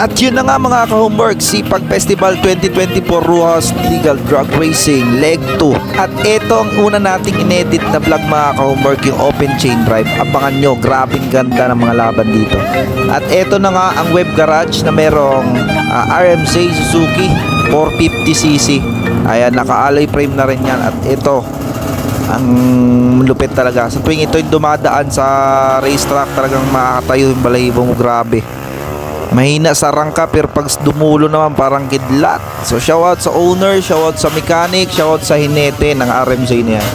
At yun na nga mga ka-homework, Sipag Festival 2024 Ruas Legal Drug Racing Leg 2. At ito ang una nating inedit na vlog mga ka-homework, yung open chain drive. Abangan nyo, grabing ganda ng mga laban dito. At ito na nga ang web garage na merong ah, RMC Suzuki 450cc. Ayan, naka-alloy frame na rin yan. At ito, ang lupit talaga. Sa tuwing ito'y dumadaan sa racetrack, talagang makakatayo yung balahibo mo, grabe. Mahina sa rangka pero pag dumulo naman parang kidlat. So shoutout sa owner, shoutout sa mechanic, shoutout sa hinete ng yan.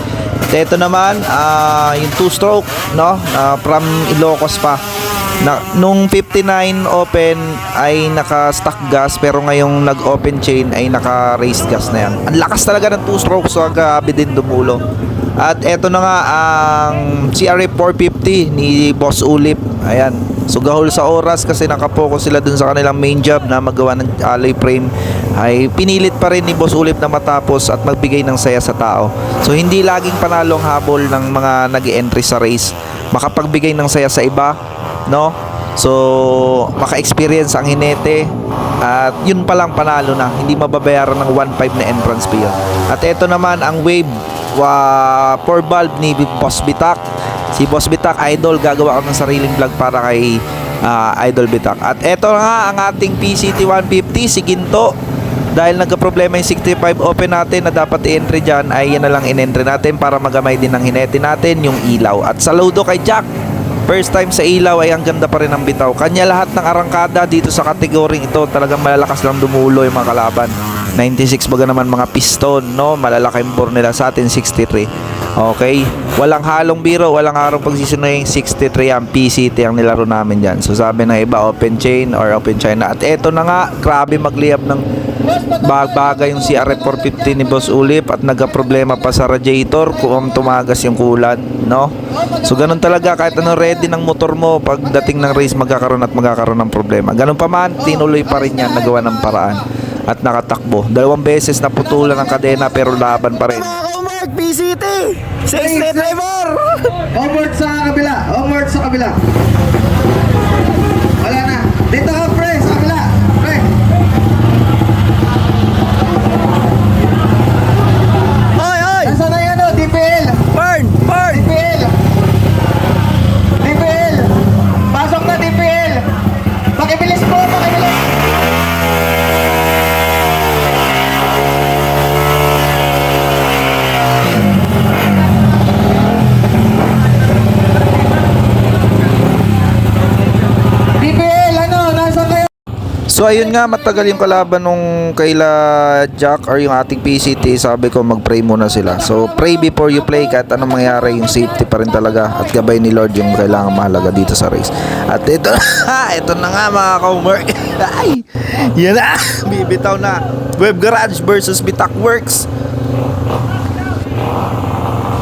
At ito naman, ah, yung two stroke, no? na from Ilocos pa. Na, nung 59 open ay naka-stock gas pero ngayong nag-open chain ay naka-race gas na yan. Ang lakas talaga ng two stroke so agabi din dumulo. At eto na nga ang CRF 450 ni Boss Ulip. Ayan. So gahol sa oras kasi nakapokus sila dun sa kanilang main job na magawa ng alloy frame ay pinilit pa rin ni Boss Ulip na matapos at magbigay ng saya sa tao. So hindi laging panalong habol ng mga nag entry sa race. Makapagbigay ng saya sa iba, no? So, maka-experience ang hinete at yun pa lang panalo na. Hindi mababayaran ng 1.5 na entrance fee yun. At ito naman ang wave wa 4 valve ni Boss Bitak. Si Boss Bitak Idol gagawa ako ng sariling vlog para kay ah, Idol Bitak. At ito nga ang ating PCT 150 si Ginto. Dahil nagka-problema yung 65 open natin na dapat i-entry dyan ay yan na lang in-entry natin para magamay din ng hinete natin yung ilaw. At saludo kay Jack. First time sa ilaw ay ang ganda pa rin ng bitaw. Kanya lahat ng arangkada dito sa kategoring ito talagang malalakas lang dumulo yung mga kalaban. 96 baga naman mga piston, no? Malalaki yung bore nila sa atin 63. Okay? Walang halong biro, walang harong pagsisinuying 63 ang PCT ang nilaro namin dyan. So sabi ng iba, open chain or open China. At eto na nga, grabe magliyab ng bagbaga yung CRF 450 ni Boss Ulip at nagka-problema pa sa radiator kung tumagas yung kulan, no? So ganun talaga kahit ano ready ng motor mo pagdating ng race magkakaroon at magkakaroon ng problema. Ganun pa man, tinuloy pa rin yan nagawa ng paraan at nakatakbo. Dalawang beses na putulan ng kadena pero laban pa rin. Mark PCT! 60 driver! Onward sa kabila. Onward sa kabila. Wala na. Dito ka, So ayun nga matagal yung kalaban nung kaila Jack or yung ating PCT sabi ko mag-pray muna sila. So pray before you play kahit anong mangyari yung safety pa rin talaga at gabay ni Lord yung kailangan mahalaga dito sa race. At ito ito na nga mga ka-homework. Ay, yan na. Bibitaw na. Web Garage versus Bitak Works.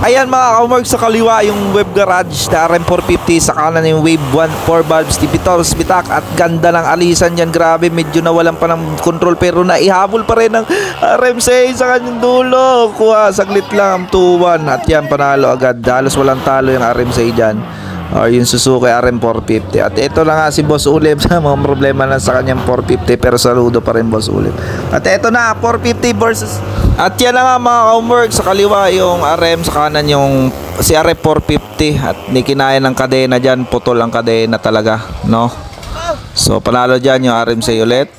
Ayan mga ka-homework sa kaliwa yung web garage na RM450 sa kanan yung wave 1 4 valves ni Pitors Bitak at ganda ng alisan yan. Grabe medyo nawalan pa ng control pero naihabol pa rin ng RMC sa kanyang dulo. Kuha saglit lang 2-1 at yan panalo agad. Halos walang talo yung RMC dyan or yung Suzuki RM450 at ito na nga si Boss Ulip. Sa mga problema na sa kanyang 450 pero saludo pa rin Boss Ulip. At ito na 450 versus at yan na nga mga homework sa kaliwa yung RM sa kanan yung si RM450 at ni kinaya ng kadena dyan putol ang kadena talaga no? So panalo dyan yung RMC ulit.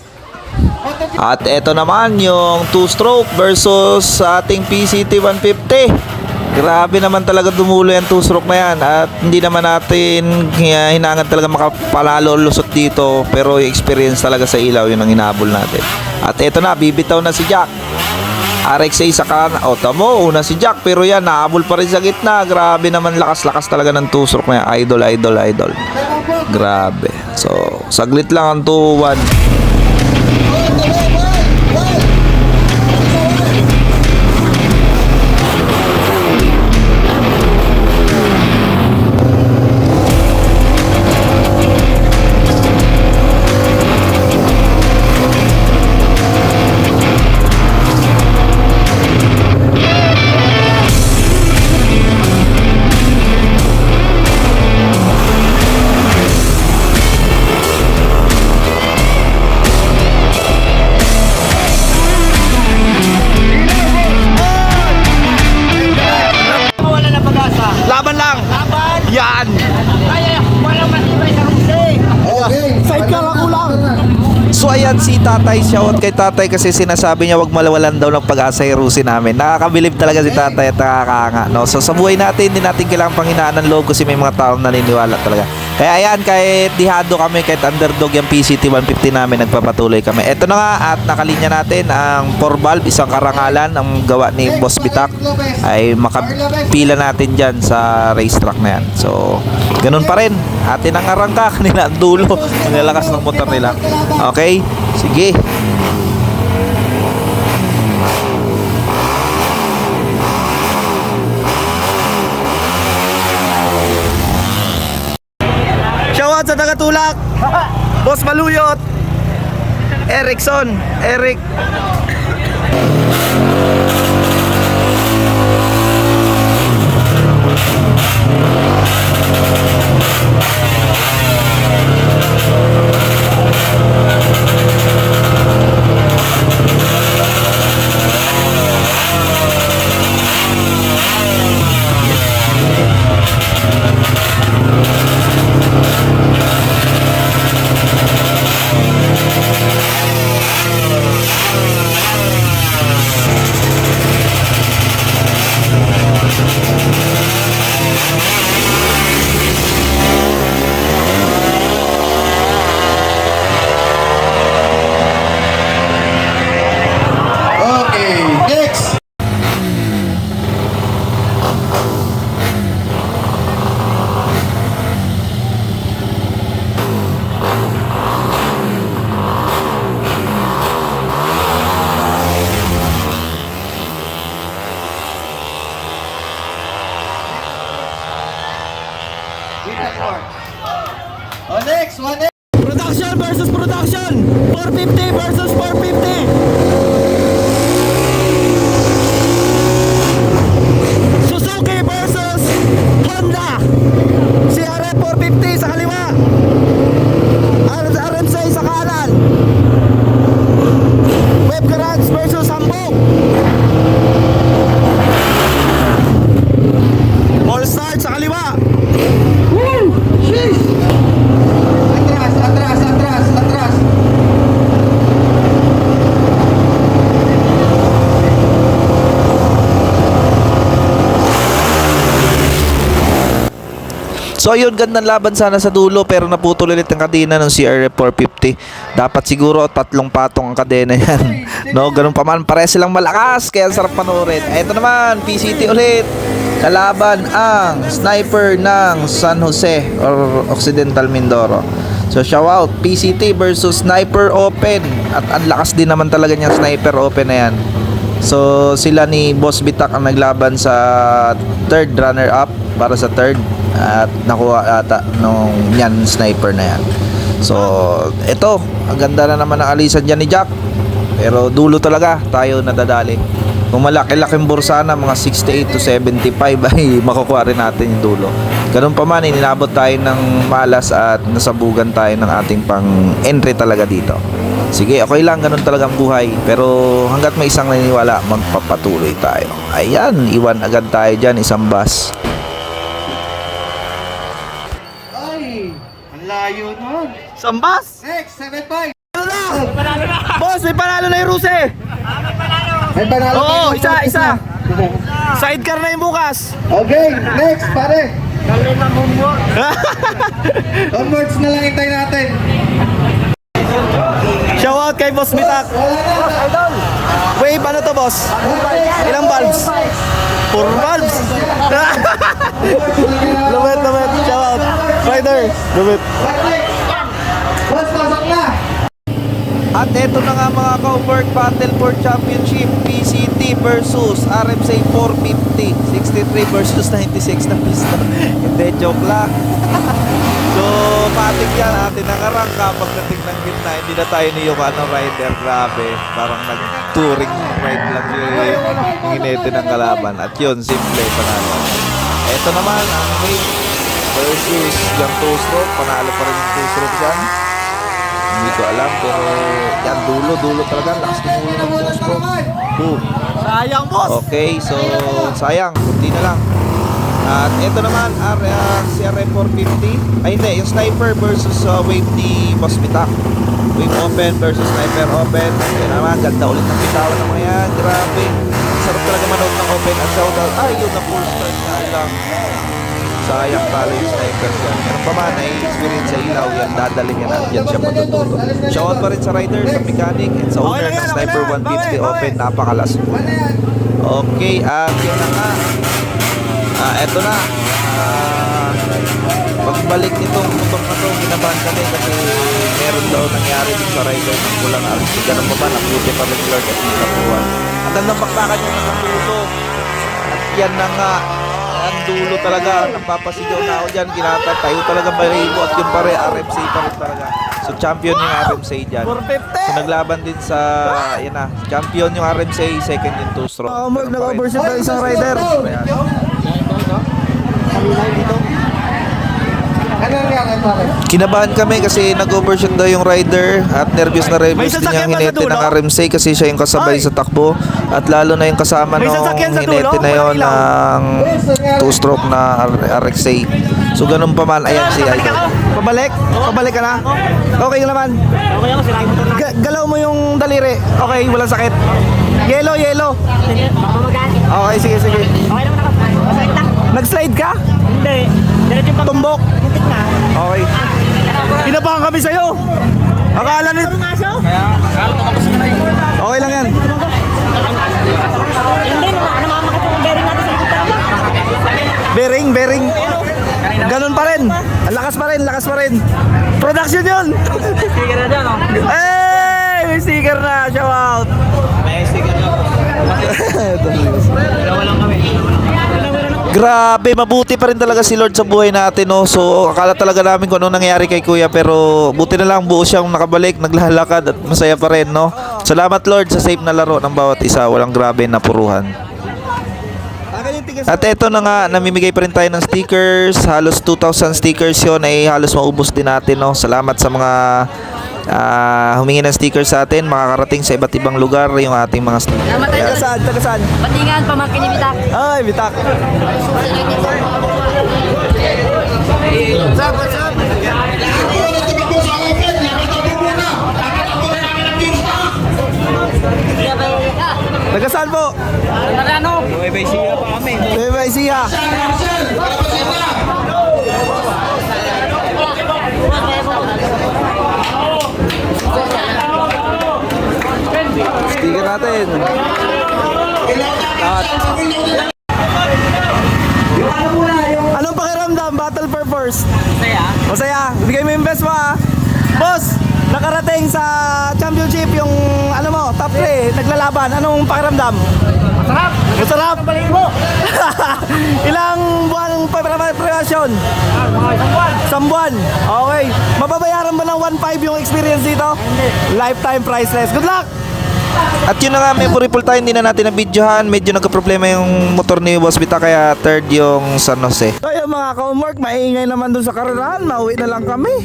At ito naman yung 2 stroke versus sa ating PCT 150 Grabe naman talaga dumulo yung two stroke na yan at hindi naman natin hinangan talaga makapanalo lusot dito pero yung experience talaga sa ilaw yun ang hinabol natin. At eto na, bibitaw na si Jack. RXA sa kanan. O, tamo, una si Jack pero yan, nahabol pa rin sa gitna. Grabe naman, lakas-lakas talaga ng stroke na yan. Idol, idol, idol. Grabe. So, saglit lang ang 2-1. Tatay, shoutout kay Tatay kasi sinasabi niya wag malawalan daw ng pag-asa Rusi namin. Nakakabilib talaga si Tatay at nakakanga. No? So sa buhay natin, hindi natin kailangan panghinaan ng loob kasi may mga taong naniniwala talaga. Kaya ayan, kahit dihado kami, kahit underdog yung PCT 150 namin, nagpapatuloy kami. Ito na nga at nakalinya natin ang 4 valve, isang karangalan ang gawa ni Boss Bitak ay makapila natin dyan sa racetrack na yan. So, ganun pa rin. Atin ang arangka, kanila ang dulo. Ang lakas ng motor nila. Okay? Sige. Shoutout sa tagatulak. Boss Maluyot. Erickson. Eric. Okay, So yun, gandang laban sana sa dulo pero naputol ulit ang kadena ng CRF 450. Dapat siguro tatlong patong ang kadena yan. no, ganun pa man, pare silang malakas kaya sarap panoorin. Ito naman, PCT ulit. Kalaban ang sniper ng San Jose or Occidental Mindoro. So shout out PCT versus Sniper Open at ang lakas din naman talaga niyang Sniper Open na yan. So sila ni Boss Bitak ang naglaban sa third runner up para sa third at nakuha ata nung yan sniper na yan. So ito, ang ganda na naman ng alisan dyan ni Jack. Pero dulo talaga tayo nadadali. Kung malaki-laking bursana, mga 68 to 75 ay makukuha rin natin yung dulo. Ganun pa man, ininabot tayo ng malas at nasabugan tayo ng ating pang entry talaga dito. Sige, okay lang, ganun talagang buhay. Pero hanggat may isang naniniwala, magpapatuloy tayo. Ayan, iwan agad tayo dyan, isang bus. Layo nun. Sambas! Next, 7-5. Boss, may panalo na yung Ruse! May panalo Oo, tayo. isa, isa. Sidecar na yung bukas. Okay, next, pare. Onwards na lang hintay natin. Shoutout kay Boss Bitak. Wave, ano to boss? Ilang valves? Four valves. Shoutout. Rider. Lumit. Boss, pasok na. At eto na nga mga ka-work Battle for Championship PCT versus RMC 450 63 versus 96 na pista Hindi, joke lang So, matik yan atin ang arangka pagdating ng gitna Hindi na tayo ni yung ano, rider Grabe, parang nag-touring ride lang yung inete ng kalaban At yun, simple, panalo Eto naman, ang Wave versus two stroke Panalo pa rin yung stroke dyan hindi ko alam pero yan dulo dulo talaga lakas ng boss ko boom Sayang boss. okay so sayang kunti na lang At ito naman, R, uh, CRM 450. Ay hindi, yung Sniper versus uh, Wave ni Boss Bitak. Wave open versus Sniper open. Yan naman, ganda ulit ng bitawan ng mga yan. Grabe. Sarap talaga manood ng open at shoutout. Ay, yun na full start na lang. Sayang pala yung sniper yan. Meron pa man, ay experience sa ilaw yan. Dadalhin yan at yan siya matututo. Shoutout pa rin sa rider, sa mechanic, and sa owner ng Sniper lang. 150 Bawi, Open. Napakalas po. Okay, at yun na nga. Ah, eto na. Ah, pagbalik nitong motor na to, kinabahan kami kasi meron daw nangyari dun sa rider ng kulang alis. Ganun pa ba, nabuti pa rin Lord at hindi nakuha. Ang gandang bakbakan yung nakatulog. At yan na nga, ang dulo talaga. Napapasigaw na ako dyan. Kinatay. Tayo talaga balibo. At yun pa rin, RMC pa rin talaga. So champion yung RMC dyan. 450. So naglaban din sa, yan na, champion yung RMC, second yung two stroke. Oh, Mark, Ganun pa rin. nag-overshoot na isang rider. Ayan. Ano? Bakit? Kinabahan kami kasi nag-overshoot daw yung rider at nervous na nervous din yung hinete ng RMC kasi siya yung kasabay Ay. sa takbo at lalo na yung kasama May nung hinete na yon ng two-stroke na RXA. So ganun pa man, ayan si Idol. Pabalik? Pabalik ka na? Okay ka naman? Okay ako, mo to na. Ga- galaw mo yung daliri. Okay, walang sakit. Yellow, yellow. Okay, sige, sige. Okay naman ako. Nag-slide ka? Hindi. Tumbok? Okay. Pinabahan kami sa'yo. Akala ni... Okay lang yan. Bearing, bearing. Ganun pa rin. Ang lakas pa rin, lakas pa rin. Production yun. Sige na dyan, oh. Hey! May sticker na. Shout out. May sticker na. Dalawa lang kami. Grabe, mabuti pa rin talaga si Lord sa buhay natin, no? So, akala talaga namin kung ano nangyari kay Kuya, pero buti na lang buo siyang nakabalik, naglalakad at masaya pa rin, no? Salamat Lord sa safe na laro ng bawat isa, walang grabe na puruhan. At eto na nga, namimigay pa rin tayo ng stickers. Halos 2,000 stickers yon ay halos maubos din natin. No? Salamat sa mga ah, humingi ng stickers sa atin. Makakarating sa iba't ibang lugar yung ating mga stickers. Taga saan? Taga saan? Patingan, pamangkin ni Bitak. Ay, bitak. Taga saan po? Ano? Bebe, siya. Sticker natin. At Anong pakiramdam? Battle for first. Masaya. Masaya. Bigay mo yung best mo ha. Boss, nakarating sa championship yung ano mo, top 3, naglalaban. Anong pakiramdam? Masarap. Masarap. Balik mo. Ilang buwan preparasyon? Ah, isang buwan. Isang buwan. Okay. Mababayaran ba ng 1.5 yung experience dito? Lifetime priceless. Good luck! At yun na nga, memory full tayo, hindi na natin na-videohan. Medyo nagka-problema yung motor ni Boss Bita, kaya third yung San Jose. So yung mga ka-homework, maingay naman dun sa karerahan, mauwi na lang kami.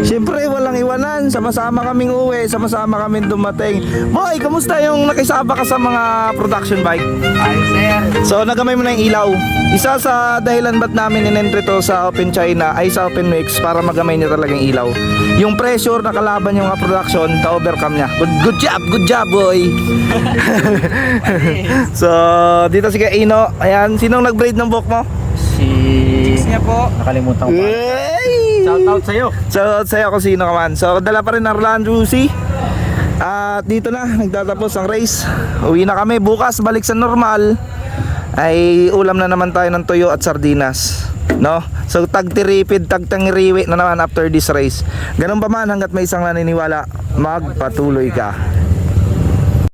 Siyempre, walang iwanan, sama-sama kaming uwi, sama-sama kaming dumating. Boy, kamusta yung nakisaba ka sa mga production bike? Ay, sir. So nagamay mo na yung ilaw. Isa sa dahilan ba't namin in-entry to sa Open China ay sa Open Mix para magamay niya talagang ilaw. Yung pressure na kalaban yung mga production, ka-overcome niya. Good, good job, good job boy! so, dito si Kaino. Ayan, sinong nag-braid ng buhok mo? Si... niya po. Nakalimutan ko. Hey! Shout out sa'yo. Shoutout sa'yo kung sino ka man. So, dala pa rin ang Orlando Rusi. At dito na, nagtatapos ang race. Uwi na kami. Bukas, balik sa normal. Ay ulam na naman tayo ng tuyo at sardinas. No? So, tagtiripid, tagtangiriwi na naman after this race. Ganun pa man, hanggat may isang naniniwala, magpatuloy ka.